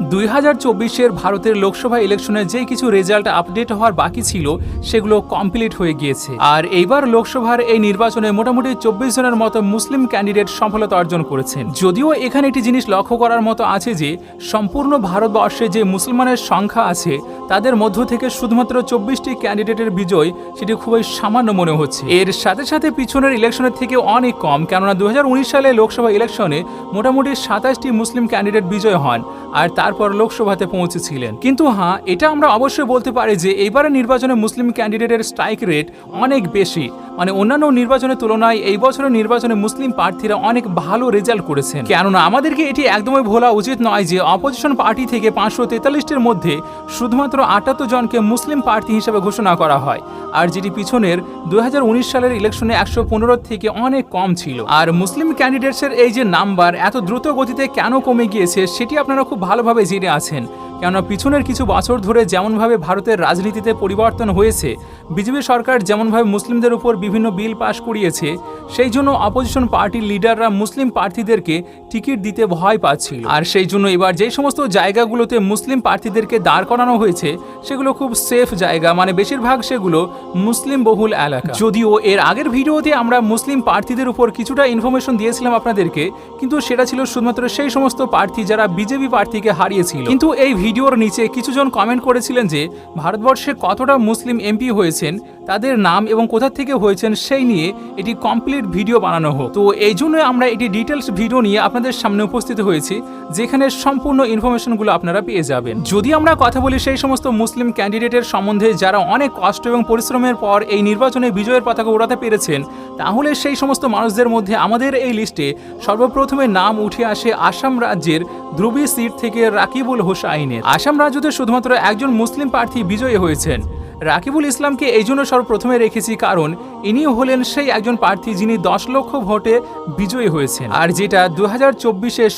দুই হাজার চব্বিশের ভারতের লোকসভা ইলেকশনের যে কিছু রেজাল্ট আপডেট হওয়ার বাকি ছিল, সেগুলো কমপ্লিট হয়ে গিয়েছে। আর এইবার লোকসভার এই নির্বাচনে মোটামুটি চব্বিশ জনের মতো মুসলিম ক্যান্ডিডেট সফলতা অর্জন করেছেন। যদিও এখানে একটি জিনিস লক্ষ্য করার মতো আছে যে, সম্পূর্ণ ভারতবর্ষে যে মুসলমানের সংখ্যা আছে, তাদের মধ্য থেকে শুধুমাত্র চব্বিশটি ক্যান্ডিডেটের বিজয় সেটি খুবই সামান্য মনে হচ্ছে। এর সাথে সাথে পিছনের ইলেকশনের থেকে অনেক কম, কেননা দুই হাজার উনিশ সালে লোকসভা ইলেকশনে মোটামুটি সাতাশটি মুসলিম ক্যান্ডিডেট বিজয় হন। আর তারপর লোকসভাতে পৌঁছেছিলেন। কিন্তু হ্যাঁ এটা আমরা অবশ্যই বলতে পারি যে এবারের নির্বাচনে মুসলিম ক্যান্ডিডেটের স্ট্রাইক রেট অনেক বেশি। মানে অন্যান্য নির্বাচনের তুলনায় এই বছরের নির্বাচনে মুসলিম প্রার্থীরা অনেক ভালো রেজাল্ট করেছেন। কেননা আমাদেরকে এটি একদমই ভোলা উচিত নয় যে অপোজিশন পার্টি থেকে পাঁচশো তেতাল্লিশটির মধ্যে শুধুমাত্র আটাত্তর জনকে মুসলিম প্রার্থী হিসেবে ঘোষণা করা হয়। আর যেটি পিছনের দুই হাজার উনিশ সালের ইলেকশনে একশো পনেরো থেকে অনেক কম ছিল। আর মুসলিম ক্যান্ডিডেটসের এই যে নাম্বার এত দ্রুত গতিতে কেন কমে গিয়েছে, সেটি আপনারা খুব ভালোভাবে জেনে আছেন। কেননা পিছনের কিছু বছর ধরে যেমনভাবে ভারতের রাজনীতিতে পরিবর্তন হয়েছে, বিজেপি সরকার যেমনভাবে মুসলিমদের উপর বিভিন্ন বিল পাশ করিয়েছে, সেই জন্য অপোজিশন পার্টির লিডাররা মুসলিম প্রার্থীদেরকে টিকিট দিতে ভয় পাচ্ছিল। আর সেই জন্য এবার যে সমস্ত জায়গাগুলোতে মুসলিম প্রার্থীদেরকে দাঁড় করানো হয়েছে, সেগুলো খুব সেফ জায়গা মানে বেশিরভাগ সেগুলো মুসলিম বহুল এলাকা। যদিও এর আগের ভিডিওতে আমরা মুসলিম প্রার্থীদের উপর কিছুটা ইনফরমেশন দিয়েছিলাম আপনাদেরকে, কিন্তু সেটা ছিল শুধুমাত্র সেই সমস্ত প্রার্থী যারা বিজেপি প্রার্থীকে হারিয়েছিল। কিন্তু এই ভিডিওর নিচে কিছুজন কমেন্ট করেছিলেন যে ভারতবর্ষে কতটা মুসলিম এমপি হয়েছেন তাদের নাম এবং কোথা থেকে হয়েছেন সেই নিয়ে এটি কমপ্লিট ভিডিও বানানো হোক। তো এই জন্য আমরা এটি ডিটেলস ভিডিও নিয়ে আপনাদের সামনে উপস্থিত হয়েছি, যেখানে সম্পূর্ণ ইনফরমেশনগুলো আপনারা পেয়ে যাবেন। যদি আমরা কথা বলি সেই সমস্ত মুসলিম ক্যান্ডিডেটের সম্বন্ধে, যারা অনেক কষ্ট এবং পরিশ্রমের পর এই নির্বাচনে বিজয়ের পতাকা উড়াতে পেরেছেন, তাহলে সেই সমস্ত মানুষদের মধ্যে আমাদের এই লিস্টে সর্বপ্রথমে নাম উঠে আসে আসাম রাজ্যের ধ্রুবী সিট থেকে রাকিবুল হোসাইনের। আসাম রাজ্যতে শুধুমাত্র একজন মুসলিম প্রার্থী বিজয়ী হয়েছেন। রাকিবুল ইসলামকে এই জন্য সর্বপ্রথমে রেখেছি কারণ ইনি হলেন সেই একজন প্রার্থী যিনি দশ লক্ষ ভোটে বিজয়ী হয়েছেন। আর যেটা দু হাজার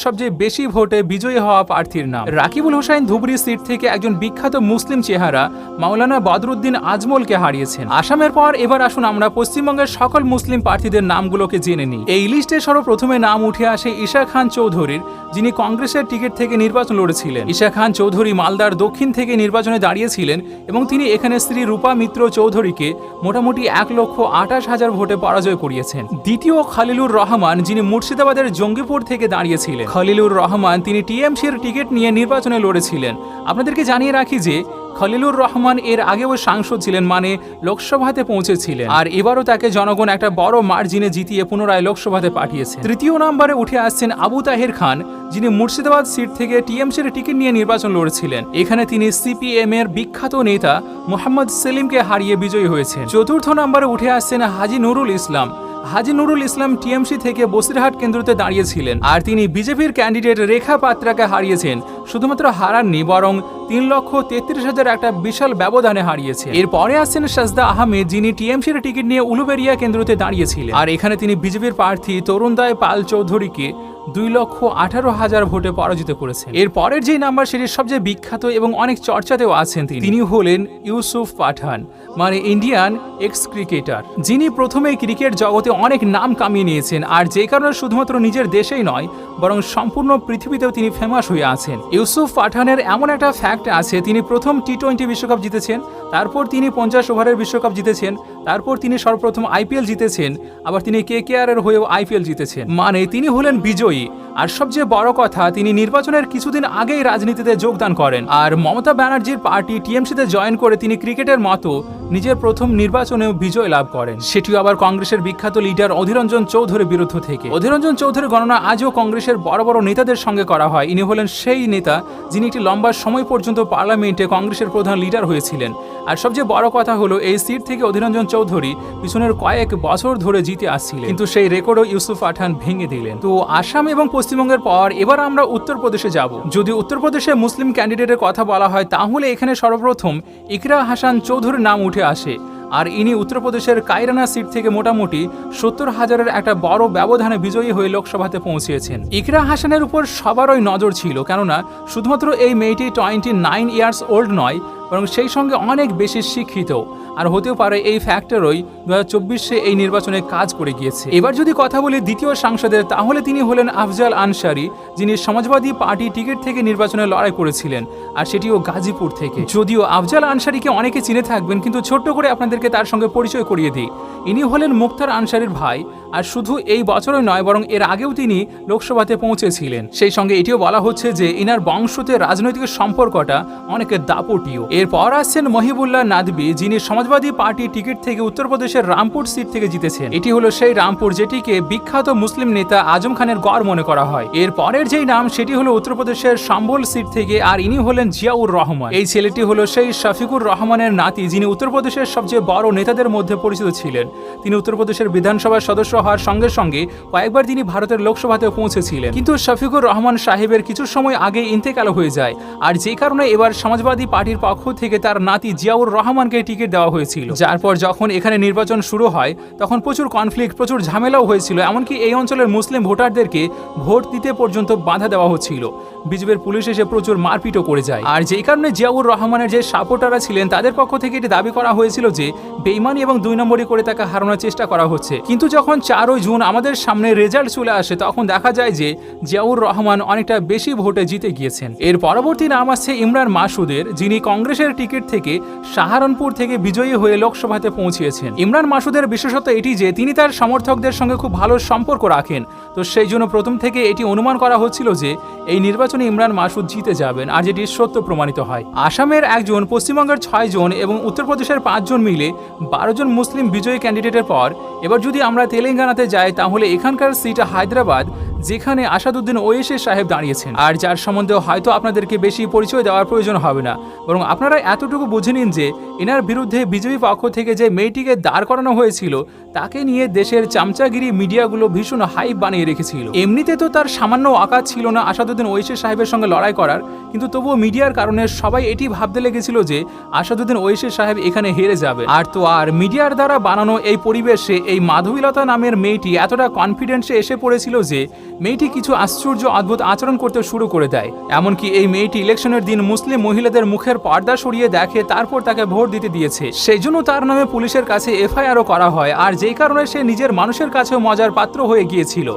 সবচেয়ে বেশি ভোটে বিজয়ী হওয়া প্রার্থীর নাম। রাকিবুল হোসাইন ধুবড়ি সিট থেকে একজন বিখ্যাত মুসলিম চেহারা মাওলানা বদরুদ্দিন আজমলকে হারিয়েছেন। আসামের পর এবার আসুন আমরা পশ্চিমবঙ্গের সকল মুসলিম প্রার্থীদের নামগুলোকে জেনে নিই। এই লিস্টে সর্বপ্রথমে নাম উঠে আসে ঈশা খান চৌধুরীর, যিনি কংগ্রেসের টিকিট থেকে নির্বাচন লড়েছিলেন। ঈশা খান চৌধুরী মালদার দক্ষিণ থেকে নির্বাচনে দাঁড়িয়েছিলেন এবং তিনি এখানে স্ত্রী রূপা মিত্র চৌধুরীকে মোটামুটি এক লক্ষ আঠাশ হাজার ভোটে পরাজয় করিয়েছেন। দ্বিতীয় খালিলুর রহমান, যিনি মুর্শিদাবাদের জঙ্গিপুর থেকে দাঁড়িয়েছিলেন। খালিলুর রহমান, তিনি টিএমসির টিকিট নিয়ে নির্বাচনে লড়েছিলেন। আপনাদেরকে জানিয়ে রাখি যে খলিলুর রহমান এর আগেও সাংসদ ছিলেন মানে লোকসভাতে পৌঁছেছিলেন। আর এবারও তাকে জনগণ একটা বড় মার্জিনে জিতিয়ে পুনরায় লোকসভাতে পাঠিয়েছে। তৃতীয় নম্বরে উঠে আসছেন আবু তাহের খান, যিনি মুর্শিদাবাদ সিট থেকে টিএমসির টিকিট নিয়ে নির্বাচন লড়েছিলেন। এখানে তিনি সিপিএম এর বিখ্যাত নেতা মোহাম্মদ সেলিমকে হারিয়ে বিজয়ী হয়েছেন। চতুর্থ নম্বরে উঠে আসছেন হাজি নুরুল ইসলাম। হাজি নুরুল ইসলাম টিএমসি থেকে বসিরহাট কেন্দ্রতে দাঁড়িয়েছিলেন। আর তিনি বিজেপির ক্যান্ডিডেট রেখা পাত্রাকে হারিয়েছেন। শুধুমাত্র হারাননি বরং তিন লক্ষ তেত্রিশ হাজার একটা বিশাল ব্যবধানে হারিয়েছে। এরপরে আসছেন সাজদা আহমেদ, যিনি টিএমসির টিকিট নিয়ে উলুবেরিয়া কেন্দ্রতে দাঁড়িয়েছিলেন। আর এখানে তিনি বিজেপির প্রার্থী তরুণদায় পাল চৌধুরীকে দুই লক্ষ আঠারো হাজার ভোটে পরাজিত করেছেন। এর পরের যে নাম্বার সেটির সবচেয়ে বিখ্যাত এবং অনেক চর্চাতেও আছেন তিনি। তিনি হলেন ইউসুফ পাঠান মানে ইন্ডিয়ান এক্স ক্রিকেটার যিনি প্রথমে ক্রিকেট জগতে অনেক নাম কামিয়ে নিয়েছেন। আর যে কারণে শুধুমাত্র নিজের দেশেই নয়, বরং সম্পূর্ণ পৃথিবীতেও তিনি ফেমাস হয়ে আছেন। ইউসুফ পাঠানের এমন একটা ফ্যাক্ট আছে, তিনি প্রথম টি টোয়েন্টি বিশ্বকাপ জিতেছেন, তারপর তিনি পঞ্চাশ ওভারের বিশ্বকাপ জিতেছেন তারপর তিনি সর্বপ্রথম আইপিএল জিতেছেন, আবার তিনি কে কে আর এর হয়েও আইপিএল জিতেছেন। মানে তিনি হলেন বিজয়ী। আর সবচেয়ে বড় কথা, তিনি নির্বাচনের কিছুদিন আগেই রাজনীতিতে যোগদান করেন। আর মমতা ব্যানার্জির পার্টি টিএমসিতে জয়েন করে তিনি ক্রিকেটের মতো নিজের প্রথম নির্বাচনেও বিজয় লাভ করেন। সেটিও আবার কংগ্রেসের বিখ্যাত লিডার অধীরঞ্জন চৌধুরীর বিরুদ্ধ থেকে। অধীরঞ্জন চৌধুরীর গণনা আজও কংগ্রেসের বড় বড় নেতাদের সঙ্গে করা হয়। ইনি হলেন সেই নেতা যিনি একটি লম্বা সময় পর্যন্ত পার্লামেন্টে কংগ্রেসের প্রধান লিডার হয়েছিলেন। আর সবচেয়ে বড় কথা হলো, এই সিট থেকে অধীরঞ্জন চৌধুরী পিছনের কয়েক বছর ধরে জিতে আসছিলেন। কিন্তু সেই রেকর্ডও ইউসুফ পাঠান ভেঙে দিলেন। তো আসাম এবং পশ্চিমবঙ্গের পর এবার আমরা উত্তরপ্রদেশে যাব। যদি উত্তরপ্রদেশে মুসলিম ক্যান্ডিডেটের কথা বলা হয়, তাহলে এখানে সর্বপ্রথম ইকরা হাসান চৌধুরীর নাম উঠে আসে। আর ইনি উত্তরপ্রদেশের কাইরানা সিট থেকে মোটামুটি সত্তর হাজারের একটা বড় ব্যবধানে বিজয়ী হয়ে লোকসভাতে পৌঁছেছেন। ইকরা হাসানের উপর সবারই নজর ছিল, কেননা শুধুমাত্র এই মেয়েটি টোয়েন্টি নাইন ইয়ার্স ওল্ড নয়, বরং সেই সঙ্গে অনেক বেশি শিক্ষিত। আর হতেও পারে এই ফ্যাক্টরই দু চব্বিশে এই নির্বাচনে কাজ করে গিয়েছে। এবার যদি কথা বলি দ্বিতীয় সাংসদের, তাহলে তিনি হলেন আফজাল আনসারি, যিনি সমাজবাদী পার্টি টিকিট থেকে নির্বাচনে লড়াই করেছিলেন, আর সেটিও গাজীপুর থেকে। যদিও আফজাল আনসারিকে অনেকে চিনে থাকবেন, কিন্তু ছোট্ট করে আপনাদেরকে তার সঙ্গে পরিচয় করিয়ে দিই। ইনি হলেন মুক্তার আনসারির ভাই, আর শুধু এই বছরই নয়, বরং এর আগেও তিনি লোকসভাতে পৌঁছেছিলেন। সেই সঙ্গে এটিও বলা হচ্ছে যে, ইনার বংশতে রাজনৈতিক সম্পর্কটা অনেকের দাপটীয়। এরপর আসছেন মহিবুল্লাহ নাদবি, যিনি সমাজবাদী পার্টি টিকিট থেকে উত্তরপ্রদেশের রামপুর সিট থেকে জিতেছেন। এটি হলো সেই রামপুর যেটিকে বিখ্যাত মুসলিম নেতা আজম খানের গড় মনে করা হয়। এর পরের যেই নাম, সেটি হলো উত্তরপ্রদেশের সম্বল সিট থেকে আর ইনি হলেন জিয়াউর রহমান। এই ছেলেটি হলো সেই শফিকুর রহমানের নাতি, যিনি উত্তরপ্রদেশের সবচেয়ে বড় নেতাদের মধ্যে পরিচিত ছিলেন। তিনি উত্তরপ্রদেশের বিধানসভার সদস্য হওয়ার সঙ্গে সঙ্গে কয়েকবার তিনি ভারতের লোকসভাতে পৌঁছেছিলেন। কিন্তু শফিকুর রহমান সাহেবের কিছু সময় আগে ইন্তেকাল হয়ে যায়। আর যে কারণে এবার সমাজবাদী পার্টির পক্ষ থেকে তার নাতি জিয়াউর রহমানকে টিকিট দেওয়া হয়েছিল। যার পর যখন এখানে নির্বাচন শুরু হয়, তখন প্রচুর কনফ্লিক্ট প্রচুর ঝামেলাও হয়েছিল, এমনকি এই অঞ্চলের মুসলিম ভোটারদেরকে ভোট দিতে পর্যন্ত বাধা দেওয়া হচ্ছিল। বিজেপির পুলিশ এসে প্রচুর মারপিটও করে যায়। আর যেই কারণে জিয়াউর রহমানের যে সাপোর্টাররা ছিলেন, তাদের পক্ষ থেকে এটি দাবি করা হয়েছিল যে, বেইমানি এবং দুই নম্বরই করে তাকে হারানোর চেষ্টা করা হচ্ছে। কিন্তু যখন চারই জুন আমাদের সামনে রেজাল্ট চলে আসে, তখন দেখা যায় যে, জিয়াউর রহমান অনেকটা বেশি ভোটে জিতে গিয়েছেন। এর পরবর্তী নাম আসছে ইমরান মাসুদের, যিনি কংগ্রেসের টিকিট থেকে সাহারনপুর থেকে বিজয়ী হয়ে লোকসভাতে পৌঁছিয়েছেন। ইমরান মাসুদের বিশেষত এটি যে, তিনি তার সমর্থকদের সঙ্গে খুব ভালো সম্পর্ক রাখেন। তো সেই জন্য প্রথম থেকে এটি অনুমান করা হচ্ছিল যে, এই নির্বাচনে ইমরান মাসুদ জিতে যাবেন আর যেটি সত্য প্রমাণিত হয়। আসামের একজন, পশ্চিমবঙ্গের ছয় জন এবং উত্তরপ্রদেশের পাঁচজন মিলে বারো জন মুসলিম বিজয়ী ক্যান্ডিডেটের পর, এবার যদি আমরা তেলেঙ্গানাতে যাই, তাহলে এখানকার সিট হায়দ্রাবাদ যেখানে আসাদুদ্দিন ওয়েসে সাহেব দাঁড়িয়েছেন। আর যার সম্বন্ধে হয়তো আপনাদেরকে বেশি পরিচয় দেওয়ার প্রয়োজন হবে না। বরং আপনারা এতটুকু বুঝে নিন যে, এনার বিরুদ্ধে বিজেপি পক্ষ থেকে যে মেয়েটিকে দাঁড় করানো হয়েছিল, তাকে নিয়ে দেশের চামচাগিরি মিডিয়াগুলো ভীষণ হাইপ বানিয়ে রেখেছিল। এমনিতে তো তার সামান্য আকাশ ছিল না আসাদুদ্দিন ওয়েসে সাহেবের সঙ্গে লড়াই করার, কিন্তু তবুও মিডিয়ার কারণে সবাই এটি ভাবতে লেগেছিল যে, আসাদুদ্দিন ওয়েসে সাহেব এখানে হেরে যাবে। আর তো আর মিডিয়ার দ্বারা বানানো এই পরিবেশে এই মাধবীলতা নামের মেয়েটি এতটা কনফিডেন্সে এসে পড়েছিল যে মেয়েটি কিছু আশ্চর্য অদ্ভুত আচরণ করতে শুরু করে দেয়। এমনকি এই মেয়েটি ইলেকশনের দিন মুসলিম মহিলাদের মুখের পর্দা সরিয়ে দেখে তারপর তাকে ভোট দিতে দিয়েছে। সেই জন্য তার নামে পুলিশের কাছে এফআইআরও করা হয় আর যেই কারণে সে নিজের মানুষের কাছেও মজার পাত্র হয়ে গিয়েছিল।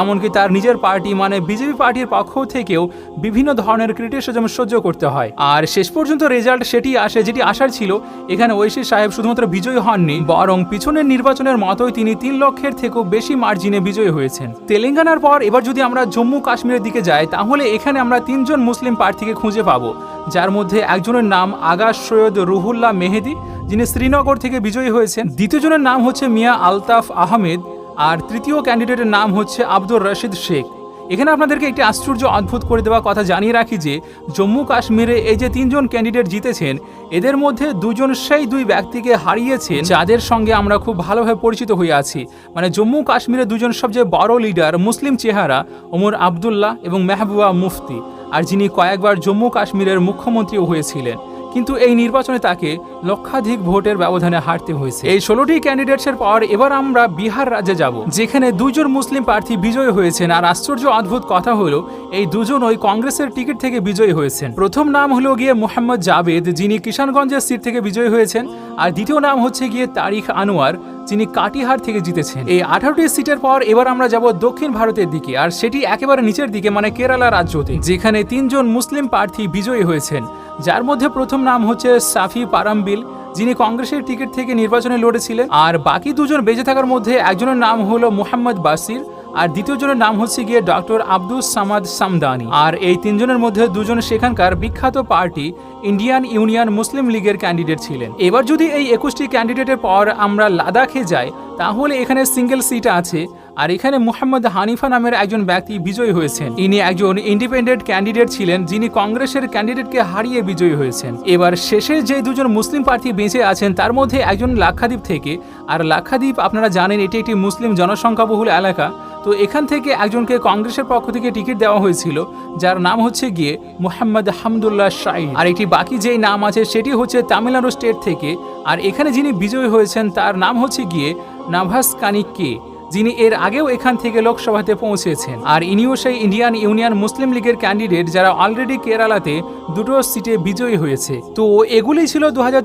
এমনকি তার নিজের পার্টি মানে বিজেপি পার্টির পক্ষ থেকেও বিভিন্ন ধরনের ক্রিটিসিজম সহ্য করতে হয়। আর শেষ পর্যন্ত রেজাল্ট সেটি আসে যেটি আসার ছিল, এখানে ঐশী সাহেব শুধুমাত্র বিজয়ী হননি, বরং পিছনের নির্বাচনের মতোই তিনি তিন লক্ষের থেকেও বেশি মার্জিনে বিজয়ী হয়েছেন। তেলেঙ্গানার পর এবার যদি আমরা জম্মু কাশ্মীরের দিকে যাই, তাহলে এখানে আমরা তিনজন মুসলিম প্রার্থীকে খুঁজে পাবো, যার মধ্যে একজনের নাম আগা সৈয়দ রুহুল্লাহ মেহেদি, যিনি শ্রীনগর থেকে বিজয়ী হয়েছেন। দ্বিতীয়জনের নাম হচ্ছে মিয়া আলতাফ আহমেদ, আর তৃতীয় ক্যান্ডিডেটের নাম হচ্ছে আব্দুর রশিদ শেখ। এখানে আপনাদেরকে একটি আশ্চর্য অদ্ভুত করে দেওয়া কথা জানিয়ে রাখি যে, জম্মু কাশ্মীরে এই যে তিনজন ক্যান্ডিডেট জিতেছেন, এদের মধ্যে দুজন সেই দুই ব্যক্তিকে হারিয়েছেন যাদের সঙ্গে আমরা খুব ভালোভাবে পরিচিত হয়ে আছি। মানে জম্মু কাশ্মীরে দুজন সবচেয়ে বড় লিডার মুসলিম চেহারা ওমর আবদুল্লাহ এবং মেহবুবা মুফতি। আর যিনি কয়েকবার জম্মু কাশ্মীরের মুখ্যমন্ত্রীও হয়েছিলেন। কিন্তু এই নির্বাচনে তাকে লক্ষাধিক ভোটের ব্যবধানে হারতে হয়েছে। এই ষোলোটি ক্যান্ডিডেটসের পর এবার আমরা বিহার রাজ্যে যাব, যেখানে দুজন মুসলিম প্রার্থী বিজয়ী হয়েছেন। আর আশ্চর্য অদ্ভুত কথা হলো, এই দুজনই কংগ্রেসের টিকিট থেকে বিজয়ী হয়েছেন। প্রথম নাম হলো গিয়ে মোহাম্মদ জাভেদ, যিনি কিষানগঞ্জের সিট থেকে বিজয়ী হয়েছেন। আর দ্বিতীয় নাম হচ্ছে গিয়ে তারিখ আনোয়ার, যিনি কাটিহার থেকে জিতেছেন। এই আঠারোটি সিটের পর এবার আমরা যাব দক্ষিণ ভারতের দিকে, আর সেটি একেবারে নিচের দিকে মানে কেরালা রাজ্যতে, যেখানে তিনজন মুসলিম প্রার্থী বিজয়ী হয়েছেন। যার মধ্যে প্রথম নাম হচ্ছে সাফি পারামবিল, যিনি কংগ্রেসের টিকিট থেকে নির্বাচনে লড়েছিলেন। আর বাকি দুজন বেঁচে থাকার মধ্যে একজনের নাম হলো মোহাম্মদ বাসির, আর দ্বিতীয় জনের নাম হচ্ছে গিয়ে ডক্টর আব্দুস সামাদ সামদানি। আর এই তিনজনের মধ্যে দুজন সেখানকার বিখ্যাত পার্টি, ইন্ডিয়ান ইউনিয়ন মুসলিম লীগের ক্যান্ডিডেট ছিলেন। এবার যদি এই একুশটি ক্যান্ডিডেটের পর আমরা লাদাখে যাই, তাহলে এখানে সিঙ্গেল সিট আছে। আর এখানে মুহাম্মদ হানিফা নামের একজন ব্যক্তি বিজয়ী হয়েছেন। ইনি একজন ইন্ডিপেন্ডেন্ট ক্যান্ডিডেট ছিলেন, যিনি কংগ্রেসের ক্যান্ডিডেটকে হারিয়ে বিজয়ী হয়েছেন। এবার শেষে যে দুজন মুসলিম প্রার্থী বেঁচে আছেন, তার মধ্যে একজন লাক্ষাদ্বীপ থেকে, আর লাক্ষাদ্বীপ আপনারা জানেন এটি একটি মুসলিম জনসংখ্যাবহুল এলাকা, তো এখান থেকে একজনকে কংগ্রেসের পক্ষ থেকে টিকিট দেওয়া হয়েছিল, যার নাম হচ্ছে গিয়ে মোহাম্মদ হামদুল্লাহ শাহিদ আর একটি বাকি যেই নাম আছে, সেটি হচ্ছে তামিলনাড়ু স্টেট থেকে, আর এখানে যিনি বিজয়ী হয়েছেন, তার নাম হচ্ছে গিয়ে নাভাস কানিক কে যিনি এর আগেও এখান থেকে লোকসভাতে পৌঁছেছেন। আর ইনিও সেই ইন্ডিয়ান ইউনিয়ন মুসলিম লীগের ক্যান্ডিডেট যারা অলরেডি কেরালাতে দুটো সিটে বিজয়ী হয়েছে। তো এগুলি ছিল দু হাজার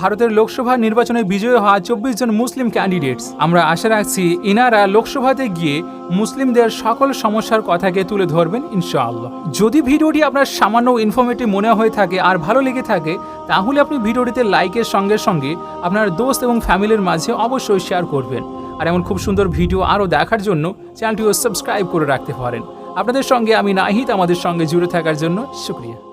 ভারতের লোকসভা নির্বাচনে বিজয়ী হওয়া চব্বিশ জন মুসলিম ক্যান্ডিডেটস আমরা আশা রাখছি ইনারা লোকসভাতে গিয়ে মুসলিমদের সকল সমস্যার কথাকে তুলে ধরবেন ইনশাআল্লাহ। যদি ভিডিওটি আপনার সামান্য ইনফরমেটিভ মনে হয়ে থাকে আর ভালো লেগে থাকে, তাহলে আপনি ভিডিওটিতে লাইকের সঙ্গে সঙ্গে আপনার দোস্ত এবং ফ্যামিলির মাঝে অবশ্যই শেয়ার করবেন। আর এমন খুব সুন্দর ভিডিও আরও দেখার জন্য চ্যানেলটিও সাবস্ক্রাইব করে রাখতে পারেন। আপনাদের সঙ্গে আমি নাহিত আমাদের সঙ্গে জুড়ে থাকার জন্য শুক্রিয়া।